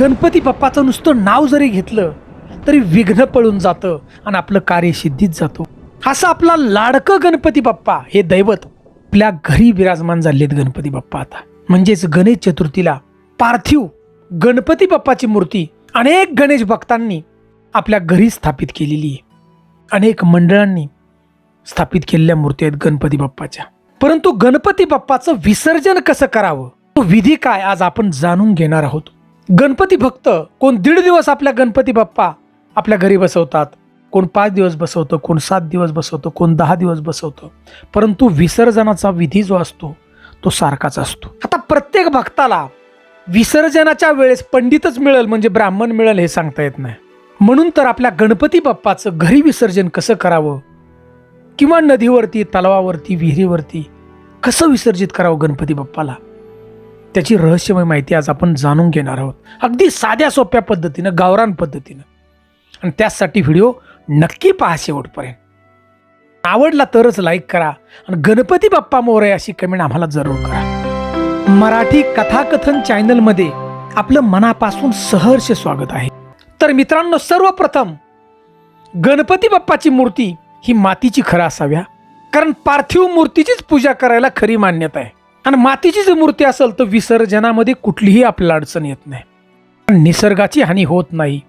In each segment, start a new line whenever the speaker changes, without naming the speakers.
गणपती बाप्पाचं नुसतं नाव जरी घेतलं तरी विघ्न पळून जातं आणि आपलं कार्य सिद्धीत जातो. असं आपला लाडकं गणपती बाप्पा हे दैवत आपल्या घरी विराजमान झालेत गणपती बाप्पा आता. म्हणजेच गणेश चतुर्थीला पार्थिव गणपती बाप्पाची मूर्ती अनेक गणेश भक्तांनी आपल्या घरी स्थापित केलेली आहे. अनेक मंडळांनी स्थापित केलेल्या मूर्ती आहेत गणपती बाप्पाच्या. परंतु गणपती बाप्पाचं विसर्जन कसं करावं? तो विधी काय आज आपण जाणून घेणार आहोत. गणपती भक्त कोण दीड दिवस आपल्या गणपती बाप्पा आपल्या घरी बसवतात. कोण पाच दिवस बसवतं कोण सात दिवस बसवतं कोण दहा दिवस बसवतं. परंतु विसर्जनाचा विधी जो असतो तो सारखाच असतो. आता प्रत्येक भक्ताला विसर्जनाच्या वेळेस पंडितच मिळेल म्हणजे ब्राह्मण मिळेल हे सांगता येत नाही. म्हणून तर आपल्या गणपती बाप्पाचं घरी विसर्जन कसं करावं? किंवा नदीवरती तलावावरती विहिरीवरती कसं विसर्जित करावं गणपती बाप्पाला? त्याची रहस्यमय माहिती आज आपण जाणून घेणार आहोत. अगदी साध्या सोप्या पद्धतीनं गावरान पद्धतीनं. आणि त्यासाठी व्हिडिओ नक्की पहा शेवटपर्यंत. आवडला तरच लाईक करा आणि गणपती बाप्पा मोरे अशी कमेंट आम्हाला जरूर करा. मराठी कथाकथन चॅनलमध्ये आपलं मनापासून सहर्ष स्वागत आहे. तर मित्रांनो सर्वप्रथम गणपती बाप्पाची मूर्ती ही मातीची खरं असाव्या कारण पार्थिव मूर्तीचीच पूजा करायला खरी मान्यता आहे. आणि मातीची जर मूर्ती असेल तर विसर्जनामध्ये कुठलीही आपल्याला अडचण येत नाही. निसर्गाची हानी होत नाही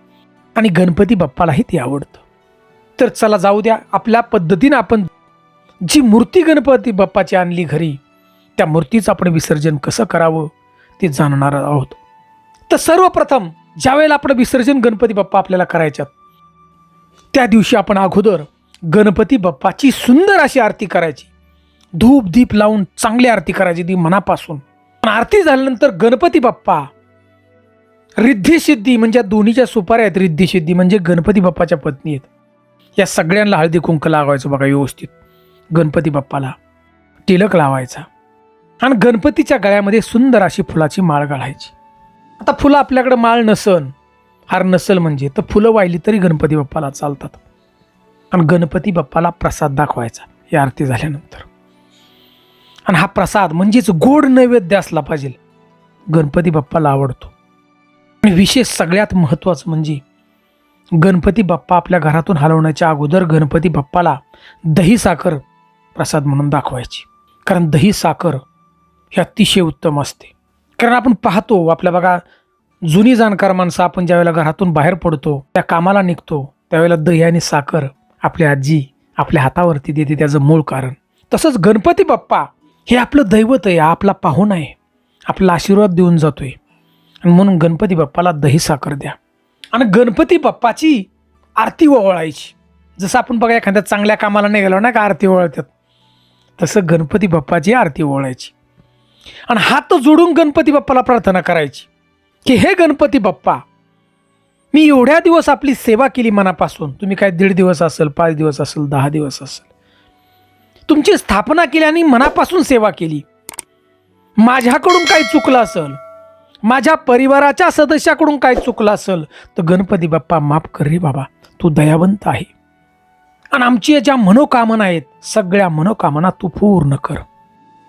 आणि गणपती बाप्पालाही ते आवडतं. तर चला जाऊ द्या आपल्या पद्धतीनं आपण जी मूर्ती गणपती बाप्पाची आणली घरी त्या मूर्तीचं आपण विसर्जन कसं करावं ते जाणणार आहोत. तर सर्वप्रथम ज्यावेळेला आपण विसर्जन गणपती बाप्पा आपल्याला करायच्यात त्या दिवशी आपण अगोदर गणपती बाप्पाची सुंदर अशी आरती करायची. धूप दीप लावून चांगली आरती करायची ती मनापासून. पण आरती झाल्यानंतर गणपती बाप्पा रिद्धी सिद्धी म्हणजे दोन्हीच्या सुपाऱ्या आहेत. रिद्धी सिद्धी म्हणजे गणपती बाप्पाच्या पत्नी आहेत. या सगळ्यांना हळदी कुंक लावायचं बघा व्यवस्थित. गणपती बाप्पाला टिलक लावायचा. आणि गणपतीच्या गळ्यामध्ये सुंदर अशी फुलाची माळ घालायची. आता फुलं आपल्याकडे माळ नसन हार नसल म्हणजे तर फुलं वाहिली तरी गणपती बाप्पाला चालतात. आणि गणपती बाप्पाला प्रसाद दाखवायचा या आरती झाल्यानंतर. आणि हा प्रसाद म्हणजेच गोड नैवेद्य असला पाहिजे. गणपती बाप्पाला आवडतो. आणि विशेष सगळ्यात महत्त्वाचं म्हणजे गणपती बाप्पा आपल्या घरातून हलवण्याच्या अगोदर गणपती बाप्पाला दही साखर प्रसाद म्हणून दाखवायची. कारण दही साखर हे अतिशय उत्तम असते. कारण आपण पाहतो आपल्या बघा जुनी जाणकार माणसं आपण ज्यावेळेला घरातून बाहेर पडतो त्या कामाला निघतो त्यावेळेला दही आणि साखर आपली आजी आपल्या हातावरती देते त्याचं मूळ कारण. तसंच गणपती बाप्पा हे आपलं दैवत आहे आपला पाहुणा आहे. आपला आशीर्वाद देऊन जातोय. आणि म्हणून गणपती बाप्पाला दही साखर द्या. आणि गणपती बाप्पाची आरती ओवाळायची. जसं आपण बघा एखाद्या चांगल्या कामाला नाही गेलो ना का आरती ओवाळतात. तसं गणपती बाप्पाची आरती ओवाळायची. आणि हात जोडून गणपती बाप्पाला प्रार्थना करायची. की हे गणपती बाप्पा मी एवढ्या दिवस आपली सेवा केली मनापासून. तुम्ही काय दीड दिवस असेल पाच दिवस असेल दहा दिवस असेल. तुमची स्थापना केली आणि मनापासून सेवा केली. माझ्याकडून काही चुकलं असेल माझ्या परिवाराच्या सदस्याकडून काही चुकलं असेल तर गणपती बाप्पा माफ कर रे बाबा तू दयावंत आहे. आणि आमची ज्या मनोकामना आहेत सगळ्या मनोकामना तू पूर्ण कर.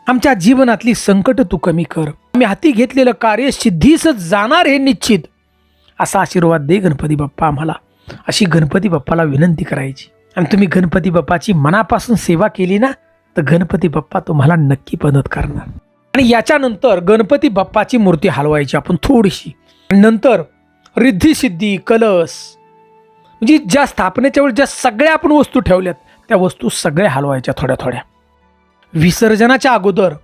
आमच्या जीवनातली संकट तू कमी कर. आम्ही हाती घेतलेलं कार्य सिद्धीस जाणार हे निश्चित. असा आशीर्वाद दे गणपती बाप्पा आम्हाला. अशी गणपती बाप्पाला विनंती करायची. आणि तुम्ही गणपती बाप्पाची मनापासून सेवा केली ना तर गणपती बाप्पा तुम्हाला नक्की मदत करणार. आणि याच्यानंतर गणपती बाप्पाची मूर्ती हलवायची आपण थोडीशी. आणि नंतर रिद्धी सिद्धी कलस म्हणजे ज्या स्थापनेच्या वेळी ज्या सगळ्या आपण वस्तू ठेवल्यात त्या वस्तू सगळ्या हलवायच्या थोड्या थोड्या. विसर्जनाच्या अगोदर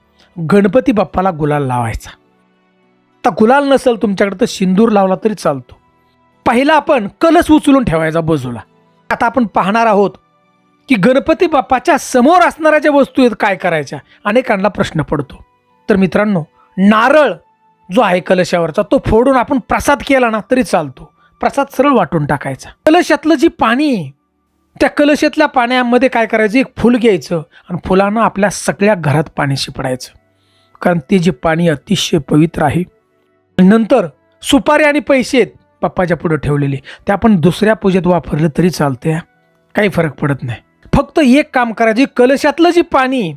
गणपती बाप्पाला गुलाल लावायचा. आता गुलाल नसेल तुमच्याकडे तर सिंदूर लावला तरी चालतो. पहिला आपण कलस उचलून ठेवायचा बाजूला. आता आपण पाहणार आहोत की गणपती बाप्पाच्या समोर असणाऱ्या ज्या वस्तू आहेत काय करायच्या? अनेकांना प्रश्न पडतो. तर मित्रांनो नारळ जो आहे कलशावरचा तो फोडून आपण प्रसाद केला ना तरी चालतो. प्रसाद सरळ वाटून टाकायचा. कलशातलं जी पाणी आहे, त्या कलशातल्या पाण्यामध्ये काय करायचं? एक फुल घ्यायचं आणि फुलानं आपल्या सगळ्या घरात पाणी शिपडायचं. कारण ते जे पाणी अतिशय पवित्र आहे. नंतर सुपारी आणि पैसे पप्पाच्या पुढं ठेवलेली. ते आपण दुसऱ्या पूजेत वापरलं तरी चालते काही फरक पडत नाही. फक्त एक काम करायची कलशातलं जे पाणी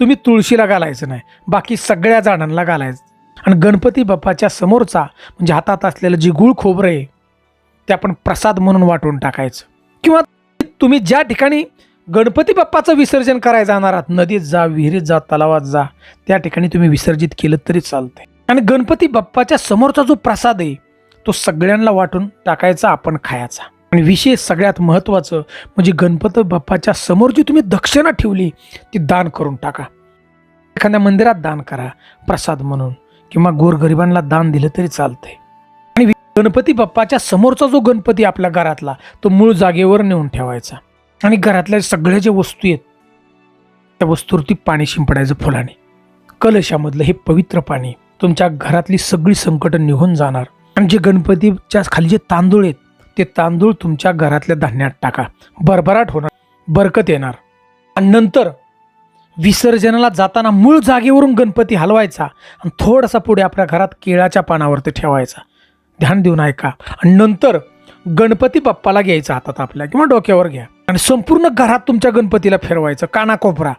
तुम्ही तुळशीला घालायचं नाही. बाकी सगळ्या झाडांना घालायचं. आणि गणपती बाप्पाच्या समोरचा म्हणजे हातात असलेलं जे गुळ खोबरं आहे ते आपण प्रसाद म्हणून वाटून टाकायचं. किंवा तुम्ही ज्या ठिकाणी गणपती बाप्पाचं विसर्जन करायला जाणार आहात नदीत जा विहिरीत जा तलावात जा त्या ठिकाणी तुम्ही विसर्जित केलं तरी चालतंय. आणि गणपती बाप्पाच्या समोरचा जो प्रसाद आहे तो सगळ्यांना वाटून टाकायचा आपण खायचा. आणि विशेष सगळ्यात महत्त्वाचं म्हणजे गणपती बाप्पाच्या समोर जी तुम्ही दक्षिणा ठेवली ती दान करून टाका. एखाद्या मंदिरात दान करा प्रसाद म्हणून किंवा गोरगरिबांना दान दिलं तरी चालतंय. आणि गणपती बाप्पाच्या समोरचा जो गणपती आपल्या घरातला तो मूळ जागेवर नेऊन ठेवायचा. आणि घरातल्या सगळ्या ज्या वस्तू आहेत त्या वस्तूवरती पाणी शिंपडायचं फुलाने. कलशामधलं हे पवित्र पाणी तुमच्या घरातली सगळी संकटं निघून जाणार. आणि जे गणपतीच्या खाली जे तांदूळ आहेत ते तांदूळ तुमच्या घरातल्या धान्यात टाका. भरभराट होणार. बरकत येणार. आणि नंतर विसर्जनाला जाताना मूळ जागेवरून गणपती हलवायचा आणि थोडासा पुढे आपल्या घरात केळाच्या पानावरती ठेवायचा. ध्यान देऊन ऐका. आणि नंतर गणपती बाप्पाला घ्यायचा हातात आपल्या किंवा डोक्यावर घ्या. आणि संपूर्ण घरात तुमच्या गणपतीला फिरवायचं. कानाकोपरा.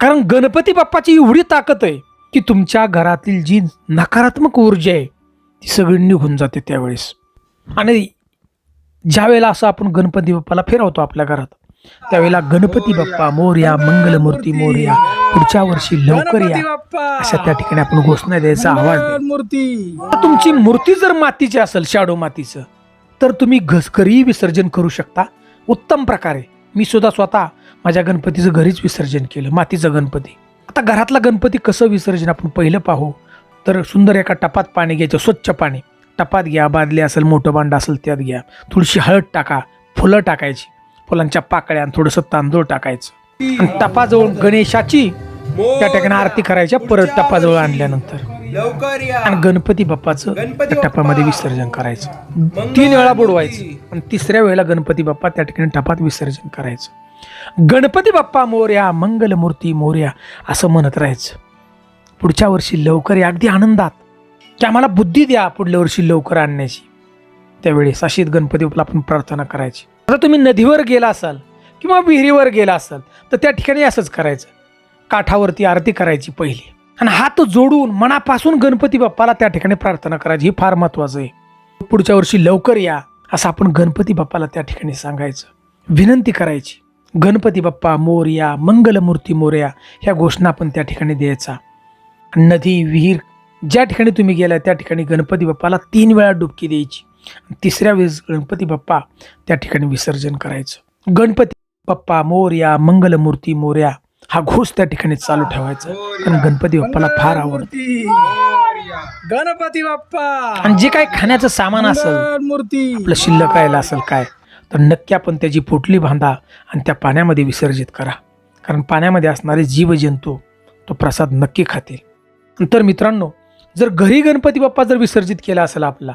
कारण गणपती बाप्पाची एवढी ताकद आहे की तुमच्या घरातील जी नकारात्मक ऊर्जा आहे ती सगळी निघून जाते त्यावेळेस. आणि ज्या वेळेला असं आपण गणपती बाप्पाला फिरवतो आपल्या घरात त्यावेळेला गणपती बाप्पा मोर्या मंगलमूर्ती मोर्या पुढच्या वर्षी लवकर या. अशा त्या ठिकाणी आपण घोषणा द्यायचा आवाज.
मूर्ती
तुमची मूर्ती जर मातीची असेल शाडो मातीचं तर तुम्ही घसघरी विसर्जन करू शकता. उत्तम प्रकारे. मी सुद्धा स्वतः माझ्या गणपतीचं घरीच विसर्जन केलं मातीचं गणपती. आता घरातला गणपती कसं विसर्जन आपण पहिलं पाहू? तर सुंदर एका टपात पाणी घ्यायचं स्वच्छ पाणी. टपात घ्या बादली असेल मोठं भांडं असेल त्यात घ्या. थोडीशी हळद टाका फुलं टाकायची. फुलांच्या पाकळ्या आणि थोडंसं तांदूळ टाकायचं. आणि टपाजवळ गणेशाची त्या ठिकाणी आरती करायच्या परत टपाजवळ आणल्यानंतर. आणि गणपती बाप्पाचं त्या टपामध्ये विसर्जन करायचं. तीन वेळा बुडवायचं आणि तिसऱ्या वेळेला गणपती बाप्पा त्या ठिकाणी टपात विसर्जन करायचं. गणपती बाप्पा मोर्या मंगलमूर्ती मोर्या असं म्हणत राहायचं. पुढच्या वर्षी लवकर या. अगदी आनंदात. की आम्हाला बुद्धी द्या पुढल्या वर्षी लवकर आणण्याची. त्यावेळी साशीत गणपती बाप्पाला आपण प्रार्थना करायची. आता तुम्ही नदीवर गेला असाल किंवा विहिरीवर गेला असाल तर त्या ठिकाणी असंच करायचं. काठावरती आरती करायची पहिली. आणि हात जोडून मनापासून गणपती बाप्पाला त्या ठिकाणी प्रार्थना करायची. हे फार महत्वाचं आहे. पुढच्या वर्षी लवकर या असं आपण गणपती बाप्पाला त्या ठिकाणी सांगायचं. विनंती करायची. गणपती बाप्पा मोरया मंगलमूर्ती मोर्या ह्या घोषणा आपण त्या ठिकाणी द्यायचा. नदी विहीर ज्या ठिकाणी तुम्ही गेला त्या ठिकाणी गणपती बाप्पाला तीन वेळा डुबकी द्यायची. तिसऱ्या वेळेस गणपती बाप्पा त्या ठिकाणी विसर्जन करायचं. गणपती बाप्पा मोरया मंगलमूर्ती मोरया हा घोष त्या ठिकाणी चालू ठेवायचा. कारण गणपती बाप्पाला फार आवडतं.
गणपती बाप्पा!
आणि जे काही खाण्याचं सामान असेल
मूर्ती
आपलं शिल्लक राहिलं असेल काय तर नक्की आपण त्याची पोटली बांधा आणि त्या पाण्यामध्ये विसर्जित करा. कारण पाण्यामध्ये असणारे जीवजंतू तो प्रसाद नक्की खातील. तर मित्रांनो जर घरी गणपती बाप्पा जर विसर्जित केला असेल आपला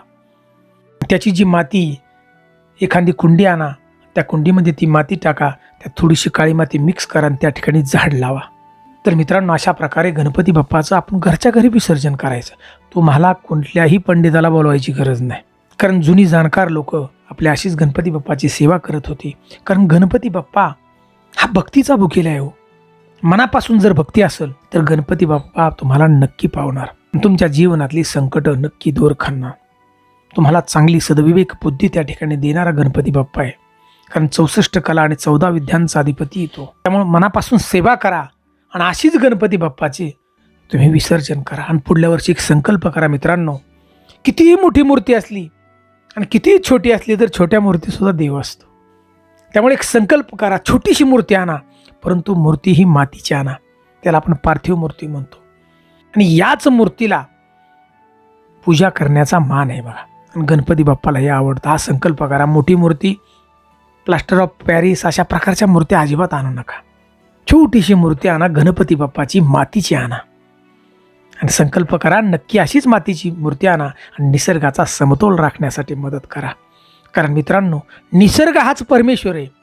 त्याची जी माती एखादी कुंडी आणा त्या कुंडीमध्ये ती माती टाका त्यात थोडीशी काळी माती मिक्स करा आणि त्या ठिकाणी झाड लावा. तर मित्रांनो अशा प्रकारे गणपती बाप्पाचं आपण घरच्या घरी विसर्जन करायचं. तुम्हाला कुठल्याही पंडिताला बोलवायची गरज नाही. कारण जुनी जाणकार लोक आपल्या अशीच गणपती बाप्पाची सेवा करत होती. कारण गणपती बाप्पा हा भक्तीचा भुकेला आहे हो. मनापासून जर भक्ती असेल तर गणपती बाप्पा तुम्हाला नक्की पावणार. तुमच्या जीवनातली संकट नक्की दूर खाणार तुम्हाला चांगली सदविवेक बुद्धी त्या ठिकाणी देणारा गणपती बाप्पा आहे. कारण चौसष्ट कला आणि चौदा विद्यांचा अधिपती येतो त्यामुळे मनापासून सेवा करा आणि अशीच गणपती बाप्पाची तुम्ही विसर्जन करा. आणि पुढल्या वर्षी एक संकल्प करा मित्रांनो कितीही मोठी मूर्ती असली आणि कितीही छोटी असली तर छोट्या मूर्तीसुद्धा देव असतो. त्यामुळे एक संकल्प करा छोटीशी मूर्ती आणा. परंतु मूर्ती ही मातीची आणा. त्याला आपण पार्थिव मूर्ती म्हणतो. आणि याच मूर्तीला पूजा करण्याचा मान आहे बघा. आणि गणपती बाप्पाला हे आवडतं. हा संकल्प करा मोठी मूर्ती प्लास्टर ऑफ पॅरिस अशा प्रकारच्या मूर्त्या अजिबात आणू नका. छोटीशी मूर्ती आणा गणपती बाप्पाची मातीची आणा. आणि संकल्प करा नक्की अशीच मातीची मूर्ती आणा आणि निसर्गाचा समतोल राखण्यासाठी मदत करा. कारण मित्रांनो निसर्ग हाच परमेश्वर आहे.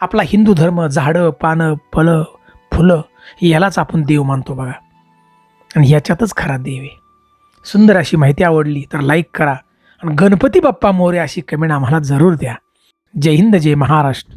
आपला हिंदू धर्म झाडं पानं फळं फुलं यालाच आपण देव मानतो बघा. आणि याच्यातच खरा देव आहे. सुंदर अशी माहिती आवडली तर लाईक करा. आणि गणपती बाप्पा मोरे अशी कमेंट आम्हाला जरूर द्या. जय हिंद जय महाराष्ट्र.